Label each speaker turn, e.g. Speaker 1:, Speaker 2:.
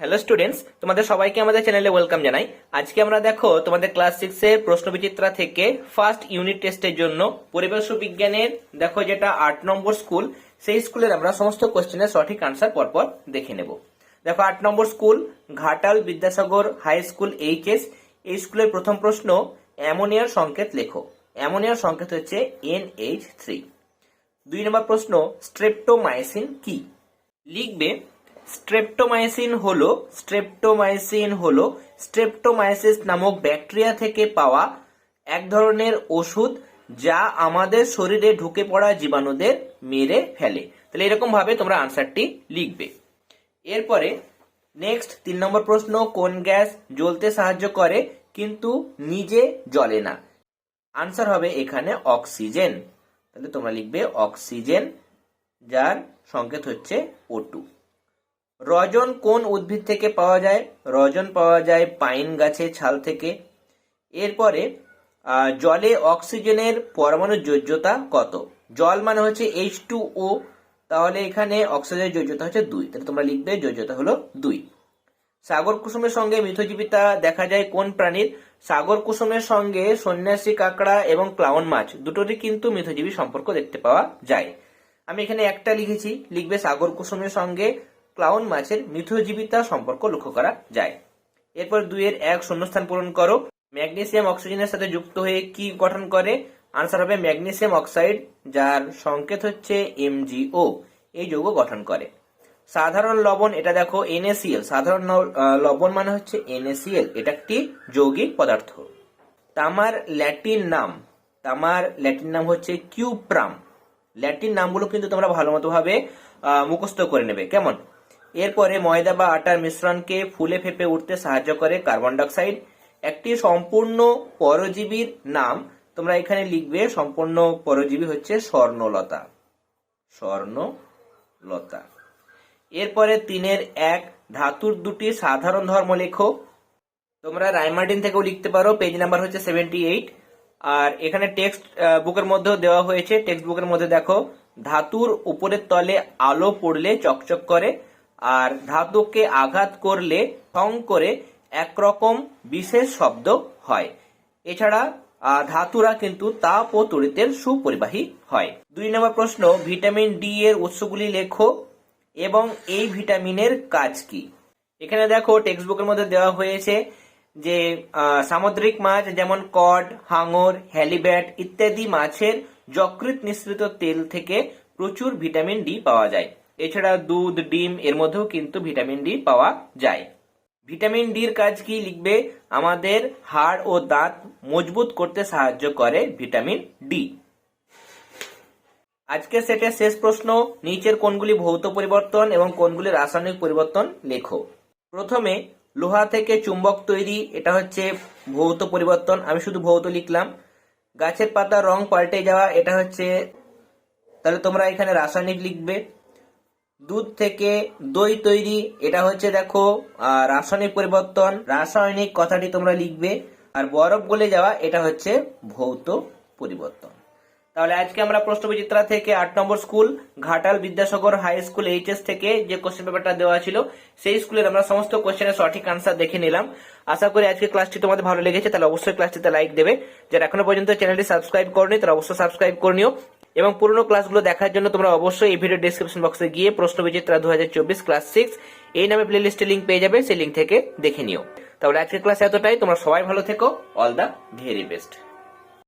Speaker 1: Hello students, তোমাদের সবাইকে আমাদের চ্যানেলে ওয়েলকাম জানাই। আজকে আমরা দেখো তোমাদের ক্লাস সিক্স এর প্রশ্নবিচিত্রা থেকে ফার্স্ট ইউনিট টেস্টের জন্য পরিবেশ বিজ্ঞানের, দেখো যেটা আট নম্বর স্কুল সেই স্কুলের আমরা সমস্ত কোশ্চেনের সঠিক আনসার পরপর দেখে নেব। দেখো আট নম্বর school Ghatal Vidyasagar high school HS এই স্কুলের প্রথম প্রশ্ন, অ্যামোনিয়ার সংকেত লেখো। অ্যামোনিয়ার সংকেত হচ্ছে এন এইচ থ্রি দুই নম্বর প্রশ্ন, স্ট্রেপ্টোমাইসিন কি? লিখবে স্ট্রেপ্টোমাইসিন হলো স্ট্রেপ্টোমাইসিন হলো স্ট্রেপ্টোমাইসিস নামক ব্যাকটেরিয়া থেকে পাওয়া এক ধরনের ওষুধ যা আমাদের শরীরে ঢুকে পড়া জীবাণুদের মেরে ফেলে। তাহলে এরকম ভাবে তোমরা আনসারটি লিখবে। এরপরে নেক্সট তিন নম্বর প্রশ্ন, কোন গ্যাস জ্বলতে সাহায্য করে কিন্তু নিজে জ্বলে না? আনসার হবে এখানে অক্সিজেন। তাহলে তোমরা লিখবে অক্সিজেন, যার সংকেত হচ্ছে ও টু রজন কোন উদ্ভিদ থেকে পাওয়া যায়? রজন পাওয়া যায় পাইন গাছের ছাল থেকে। এরপরে জলে অক্সিজেনের পরমাণুর যোজ্যতা কত? জল মানে হচ্ছে এইচ টু ও তাহলে এখানে অক্সিজেনের যোজ্যতা হচ্ছে দুই। তাহলে তোমরা লিখবে যোজ্যতা হলো দুই। সাগর কুসুমের সঙ্গে মিথজীবিতা দেখা যায় কোন প্রাণীর? সাগর কুসুমের সঙ্গে সন্ন্যাসী, কাঁকড়া এবং ক্লাউন মাছ, দুটোরই কিন্তু মিথজীবী সম্পর্ক দেখতে পাওয়া যায়। আমি এখানে একটা লিখেছি, লিখবে সাগর কুসুমের সঙ্গে ক্লাউন মাছের মিথজীবিতা সম্পর্ক লক্ষ্য করা যায়। এরপর দুইয়ের এক শূন্যস্থান পূরণ করো। ম্যাগনেসিয়াম অক্সিজেনের সাথে যুক্ত হয়ে কি গঠন করে? আনসার হবে ম্যাগনেসিয়াম অক্সাইড, যার সংকেত হচ্ছে এমজিও। এই যৌগ গঠন করে। সাধারণ লবণ, এটা দেখো এনএসিএল। সাধারণ লবণ মানে হচ্ছে এনএসিএল। এটা একটি যৌগিক পদার্থ। তামার ল্যাটিন নাম। তামার ল্যাটিন নাম হচ্ছে কিউপ্রাম। ল্যাটিন নামগুলো কিন্তু তোমরা ভালো মতো ভাবে মুখস্থ করে নেবে। কেমন? এরপরে ময়দা বা আটার মিশ্রণকে ফুলে ফেপে উঠতে সাহায্য করে কার্বন ডাইঅক্সাইড। একটি সম্পূর্ণ পরজীবীর নাম, তোমরা এখানে লিখবে, সম্পূর্ণ পরজীবী হচ্ছে স্বর্ণলতা। স্বর্ণলতা। এরপরে তিনের এক, ধাতুর দুটি সাধারণ ধর্ম লেখো তোমরা রাইমার্টিন থেকেও লিখতে পারো, পেজ নাম্বার হচ্ছে সেভেন্টি এইট। আর এখানে টেক্সট বুকের মধ্যেও দেওয়া হয়েছে, টেক্সট বুকের মধ্যে দেখো, ধাতুর উপরের তলে আলো পড়লে চকচক করে আর ধাতুকে আঘাত করলে ঠং করে একরকম বিশেষ শব্দ হয়। এছাড়া ধাতুরা কিন্তু তাপ ও তড়িতের সুপরিবাহী হয়। দুই নম্বর প্রশ্ন, ভিটামিন ডি এর উৎসগুলি লেখো এবং এই ভিটামিনের কাজ কি? এখানে দেখো টেক্সট বুকের মধ্যে দেওয়া হয়েছে যে সামুদ্রিক মাছ যেমন কড, হাঙর, হ্যালিব্যাট ইত্যাদি মাছের যকৃত নিঃসৃত তেল থেকে প্রচুর ভিটামিন ডি পাওয়া যায়। এছাড়া দুধ, ডিম, এর মধ্যেও কিন্তু ভিটামিন ডি পাওয়া যায়। ভিটামিন ডির কাজ কি লিখবে? আমাদের হাড় ও দাঁত মজবুত করতে সাহায্য করে ভিটামিন ডি। আজকের সেটের শেষ প্রশ্ন, নিচের কোনগুলি ভৌত পরিবর্তন এবং কোনগুলি রাসায়নিক পরিবর্তন লেখো। প্রথমে, লোহা থেকে চুম্বক তৈরি, এটা হচ্ছে ভৌত পরিবর্তন, আমি শুধু ভৌত লিখলাম। গাছের পাতা রং পাল্টে যাওয়া, এটা হচ্ছে, তাহলে তোমরা এখানে রাসায়নিক লিখবে। দুধ থেকে দই তৈরি, এটা হচ্ছে দেখো রাসায়নিক পরিবর্তন। রাসায়নিক কথাটি তোমরা লিখবে, আর বরফ গলে যাওয়া, এটা হচ্ছে ভৌত পরিবর্তন। তাহলে আজকে আমরা প্রশ্নবিচিত্রা থেকে আট নম্বর school, Ghatal Vidyasagar high school HS থেকে যে কোশ্চেন পেপারটা দেওয়া ছিল, সেই স্কুলের আমরা সমস্ত কোশ্চেনের সঠিক আনসার দেখে নিলাম। আশা করি আজকে ক্লাসটি তোমাদের ভালো লেগেছে, তাহলে অবশ্যই ক্লাসটিতে লাইক দেবে। যারা এখনও পর্যন্ত চ্যানেলটি সাবস্ক্রাইব করনি, তারা অবশ্যই সাবস্ক্রাইব করে নিও। এবং পুরনো ক্লাসগুলো দেখার জন্য তোমরা অবশ্যই এই ভিডিও ডিসক্রিপশন বক্সে গিয়ে প্রশ্ন বিচিত্রা দু হাজার চব্বিশ ক্লাস সিক্স এই নামে প্লেলিস্টের লিঙ্ক পেয়ে যাবে, সেই লিঙ্ক থেকে দেখে নিও। তাহলে আজকের ক্লাস এতটাই, তোমরা সবাই ভালো থেকো অল দ্য ভেরি বেস্ট